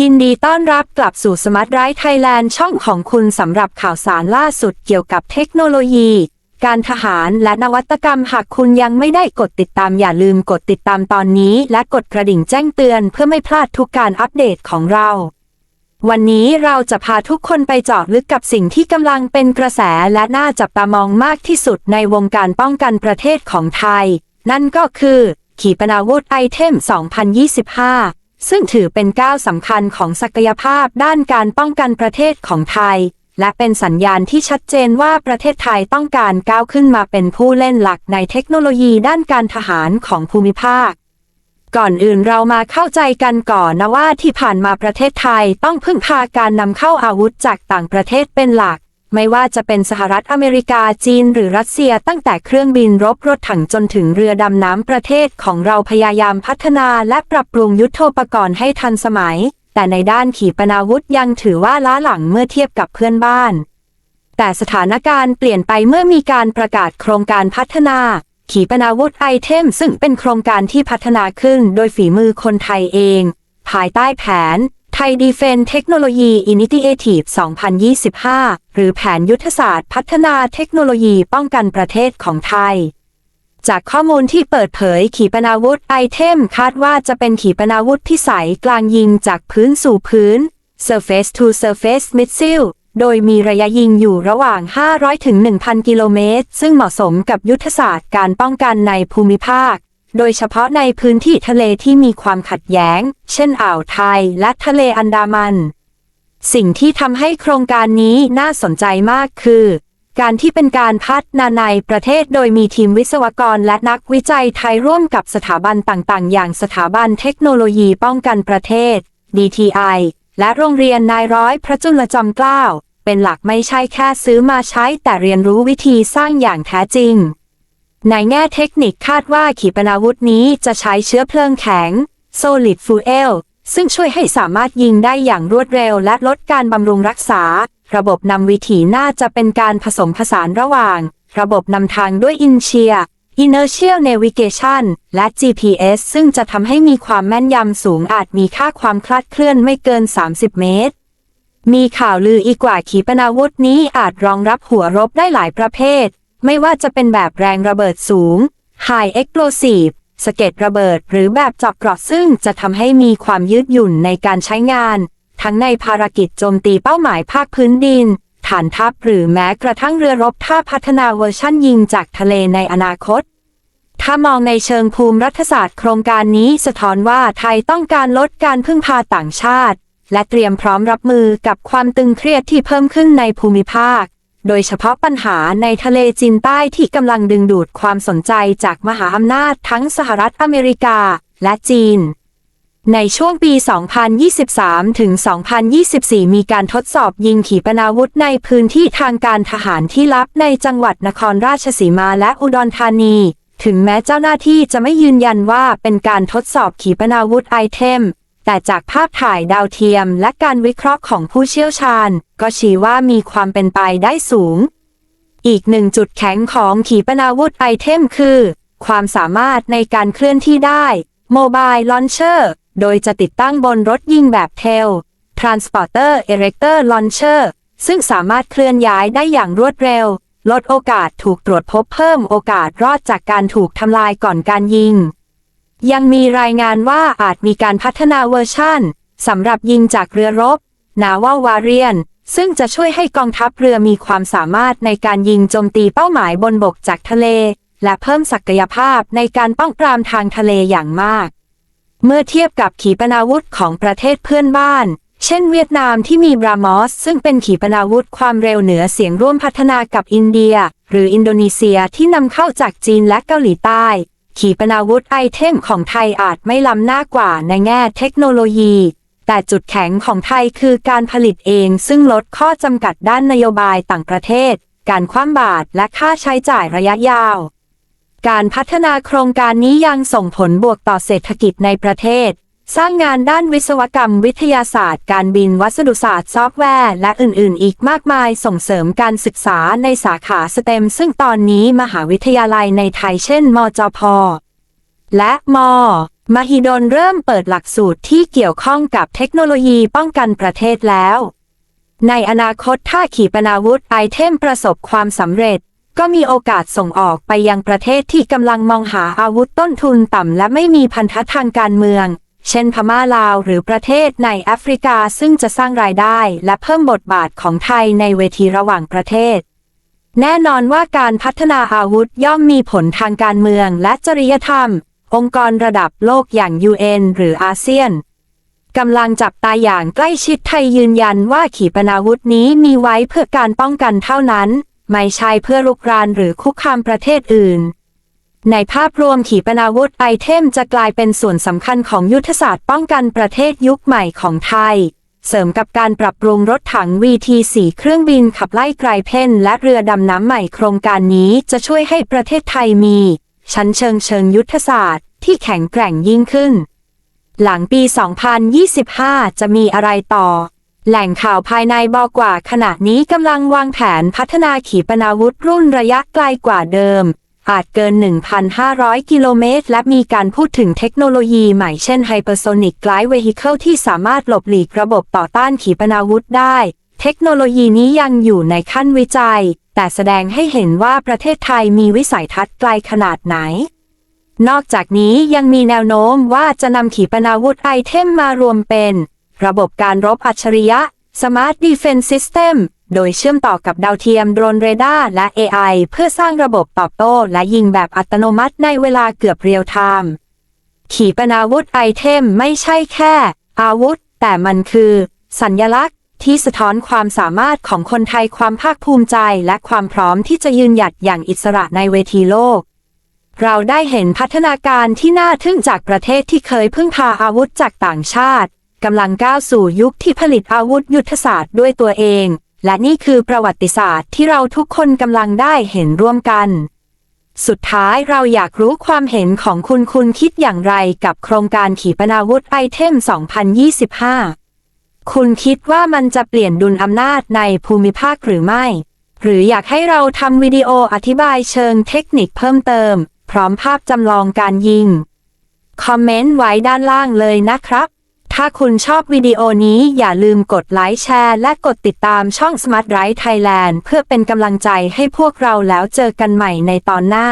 ยินดีต้อนรับกลับสู่สมาร์ทไรท์ไทยแลนด์ช่องของคุณสำหรับข่าวสารล่าสุดเกี่ยวกับเทคโนโลยี การทหารและนวัตกรรมหากคุณยังไม่ได้กดติดตามอย่าลืมกดติดตามตอนนี้ และกดกระดิ่งแจ้งเตือนเพื่อไม่พลาดทุกการอัปเดตของเรา วันนี้เราจะพาทุกคนไปเจาะลึกกับสิ่งที่กำลังเป็นกระแสและน่าจับตามองมากที่สุดในวงการป้องกันประเทศของไทย นั่นก็คือ ขีปนาวุธไอเทม 2025 ซึ่งถือเป็นก้าวสำคัญของศักยภาพด้านการป้องกันประเทศของไทย และเป็นสัญญาณที่ชัดเจนว่าประเทศไทยต้องการก้าวขึ้นมาเป็นผู้เล่นหลักในเทคโนโลยีด้านการทหารของภูมิภาค ก่อนอื่นเรามาเข้าใจกันก่อนนะว่าที่ผ่านมาประเทศไทยต้องพึ่งพาการนำเข้าอาวุธจากต่างประเทศเป็นหลัก ไม่ว่าจะเป็นสหรัฐอเมริกาจีนหรือรัสเซียตั้งแต่เครื่องบินรบรถถังจนถึงเรือดำน้ำประเทศของเราพยายามพัฒนาและปรับปรุงยุทโธปกรณ์ให้ทันสมัย แต่ในด้านขีปนาวุธยังถือว่าล้าหลังเมื่อเทียบกับเพื่อนบ้าน แต่สถานการณ์เปลี่ยนไปเมื่อมีการประกาศโครงการพัฒนาขีปนาวุธไอเทมซึ่งเป็นโครงการที่พัฒนาขึ้นโดยฝีมือคนไทยเอง ภายใต้แผน ไทยดีเฟนเทคโนโลยีอินิ i เอทีฟ2025 หรือแผนยุทธศาสตร์พัฒนาเทคโนโลยีป้องกันประเทศของไทย จากข้อมูลที่เปิดเผยขีปนาวุธไอเทมคาดว่าจะเป็นขีปนาวุธพิสัยกลางยิงจากพื้นสู่พื้น Surface to Surface Missile โดยมีระยะยิงอยู่ระหว่าง 500ถึง1,000 กิโลเมตร ซึ่งเหมาะสมกับยุทธศาสตร์การป้องกันในภูมิภาค โดยเฉพาะในพื้นที่ทะเลที่มีความขัดแย้ง เช่นอ่าวไทยและทะเลอันดามัน สิ่งที่ทำให้โครงการนี้น่าสนใจมากคือ การที่เป็นการพัฒนาในประเทศโดยมีทีมวิศวกรและนักวิจัยไทยร่วมกับสถาบันต่างๆ อย่างสถาบันเทคโนโลยีป้องกันประเทศ DTI และโรงเรียนนายร้อยพระจุลจอมเกล้าเป็นหลักไม่ใช่แค่ซื้อมาใช้แต่เรียนรู้วิธีสร้างอย่างแท้จริง ในแง่เทคนิคคาดว่าขีปนาวุธนี้จะใช้เชื้อเพลิงแข็ง solid fuel ซึ่งช่วยให้สามารถยิงได้อย่างรวดเร็วและลดการบำรุงรักษา ระบบนำวิถีน่าจะเป็นการผสมผสานระหว่าง ระบบนำทางด้วยอินเชีย Inertial Navigation และ GPS ซึ่งจะทำให้มีความแม่นยำสูงอาจมีค่าความคลาดเคลื่อนไม่เกิน 30 เมตร มีข่าวลืออีกว่าขีปนาวุธนี้อาจรองรับหัวรบได้หลายประเภท ไม่ว่าจะเป็นแบบแรงระเบิดสูง High Explosive สเก็ดระเบิด หรือแบบเจาะเกราะซึ่งจะทำให้มีความยืดหยุ่นในการใช้งาน ทั้งในภารกิจโจมตีเป้าหมายภาคพื้นดิน ฐานทัพหรือแม้กระทั่งเรือรบถ้าพัฒนาเวอร์ชั่นยิงจากทะเลในอนาคต ถ้ามองในเชิงภูมิรัฐศาสตร์โครงการนี้สะท้อนว่าไทยต้องการลดการพึ่งพาต่างชาติ และเตรียมพร้อมรับมือกับความตึงเครียดที่เพิ่มขึ้นในภูมิภาค โดยเฉพาะปัญหาในทะเลจีนใต้ที่กำลังดึงดูดความสนใจจากมหาอำนาจทั้งสหรัฐอเมริกาและจีน ในช่วงปี 2023 ถึง 2024 มีการทดสอบยิงขีปนาวุธในพื้นที่ทางการทหารที่ลับในจังหวัดนครราชสีมาและอุดรธานี ถึงแม้เจ้าหน้าที่จะไม่ยืนยันว่าเป็นการทดสอบขีปนาวุธไอเทม แต่จากภาพถ่ายดาวเทียมและการวิเคราะห์ของผู้เชี่ยวชาญ ก็ชี้ว่ามีความเป็นไปได้สูง อีกหนึ่งจุดแข็งของขีปนาวุธไอเทมคือ ความสามารถในการเคลื่อนที่ได้ Mobile Launcher โดยจะติดตั้งบนรถยิงแบบเทล Transporter Erector Launcher ซึ่งสามารถเคลื่อนย้ายได้อย่างรวดเร็ว ลดโอกาสถูกตรวจพบเพิ่มโอกาสรอดจากการถูกทำลายก่อนการยิง ยังมีรายงานว่าอาจมีการพัฒนาเวอร์ชั่นสำหรับยิงจากเรือรบ นาวาวาเรียน ซึ่งจะช่วยให้กองทัพเรือมีความสามารถในการยิงโจมตีเป้าหมายบนบกจากทะเล และเพิ่มศักยภาพในการป้องปรามทางทะเลอย่างมาก เมื่อเทียบกับขีปนาวุธของประเทศเพื่อนบ้าน เช่นเวียดนามที่มีบรามอส ซึ่งเป็นขีปนาวุธความเร็วเหนือเสียงร่วมพัฒนากับอินเดีย หรืออินโดนีเซียที่นำเข้าจากจีนและเกาหลีใต้ ขีปนาวุธไอเทมของไทยอาจไม่ล้ำหน้ากว่าในแง่เทคโนโลยี แต่จุดแข็งของไทยคือการผลิตเองซึ่งลดข้อจำกัดด้านนโยบายต่างประเทศ การคว่ำบาตรและค่าใช้จ่ายระยะยาว การพัฒนาโครงการนี้ยังส่งผลบวกต่อเศรษฐกิจในประเทศ สร้างงานด้านวิศวกรรมวิทยาศาสตร์ การบินวัสดุศาสตร์ซอฟต์แวร์ และอื่น ๆ อีกมากมายส่งเสริมการศึกษาในสาขาสเต็ม ซึ่งตอนนี้มหาวิทยาลัยในไทยเช่น มจพ และมมหิดลเริ่มเปิดหลักสูตรที่เกี่ยวข้องกับเทคโนโลยีป้องกันประเทศแล้ว ในอนาคตถ้าขีปนาวุธไอเทมประสบความสำเร็จ ก็มีโอกาสส่งออกไปยังประเทศที่กำลังมองหาอาวุธต้นทุนต่ำและไม่มีพันธะทางการเมือง เช่นพม่าลาวหรือประเทศในแอฟริกาซึ่งจะสร้างรายได้และเพิ่มบทบาทของไทยในเวทีระหว่างประเทศ แน่นอนว่าการพัฒนาอาวุธย่อมมีผลทางการเมืองและจริยธรรม องค์กรระดับโลกอย่าง UN หรืออาเซียนกำลังจับตาอย่างใกล้ชิดไทยยืนยันว่าขีปนาวุธนี้มีไว้เพื่อการป้องกันเท่านั้น ไม่ใช่เพื่อลุกรานหรือคุกคามประเทศอื่น ในภาพรวมขีปนาวุธไอเทมจะกลายเป็นส่วนสำคัญของยุทธศาสตร์ป้องกันประเทศยุคใหม่ของไทย เสริมกับการปรับปรุงรถถัง VT4 เครื่องบินขับไล่ไกลเพนและเรือดำน้ำใหม่โครงการนี้จะช่วยให้ประเทศไทยมี ชั้นเชิงเชิงยุทธศาสตร์ ที่แข็งแกร่งยิ่งขึ้น หลังปี 2025 จะมีอะไรต่อ แหล่งข่าวภายในบอกว่าขณะนี้กำลังวางแผนพัฒนาขีปนาวุธรุ่นระยะไกลกว่าเดิม อาจเกิน 1,500 กิโลเมตร และมีการพูดถึงเทคโนโลยีใหม่เช่น Hypersonic Glide Vehicle ที่สามารถหลบหลีกระบบต่อต้านขีปนาวุธได้ เทคโนโลยีนี้ยังอยู่ในขั้นวิจัย แต่แสดงให้เห็นว่าประเทศไทยมีวิสัยทัศน์ไกลขนาดไหน นอกจากนี้ยังมีแนวโน้มว่าจะนำขีปนาวุธไอเทมมารวมเป็น ระบบการรบอัจฉริยะ Smart Defense System โดยเชื่อมต่อกับดาวเทียมโดรนเรดาร์และ AI เพื่อสร้างระบบตอบโต้และยิงแบบอัตโนมัติในเวลาเกือบเรียลไทม์ขีปนาวุธไอเทมไม่ใช่แค่ อาวุธ แต่มันคือ สัญญลักษณ์ ที่สะท้อนความสามารถของคนไทยความภาคภูมิใจ และความพร้อมที่จะยืนหยัดอย่างอิสระในเวทีโลก เราได้เห็นพัฒนาการที่น่าทึ่งจากประเทศที่เคยพึ่งพาอาวุธจากต่างชาติกำลังก้าวสู่ยุคที่ผลิตอาวุธยุทธศาสตร์ด้วยตัวเอง และนี่คือประวัติศาสตร์ที่เราทุกคนกำลังได้เห็นร่วมกัน สุดท้ายเราอยากรู้ความเห็นของคุณคุณคิดอย่างไรกับโครงการขีปนาวุธไอเทม 2025 คุณคิดว่ามันจะเปลี่ยนดุลอำนาจในภูมิภาคหรือไม่ หรืออยากให้เราทำวิดีโออธิบายเชิงเทคนิคเพิ่มเติม พร้อมภาพจำลองการยิง คอมเมนต์ไว้ด้านล่างเลยนะครับ ถ้าคุณชอบวิดีโอนี้อย่าลืมกดไลค์แชร์และกดติดตามช่อง Smart Right Thailand เพื่อเป็นกำลังใจให้พวกเราแล้วเจอกันใหม่ในตอนหน้า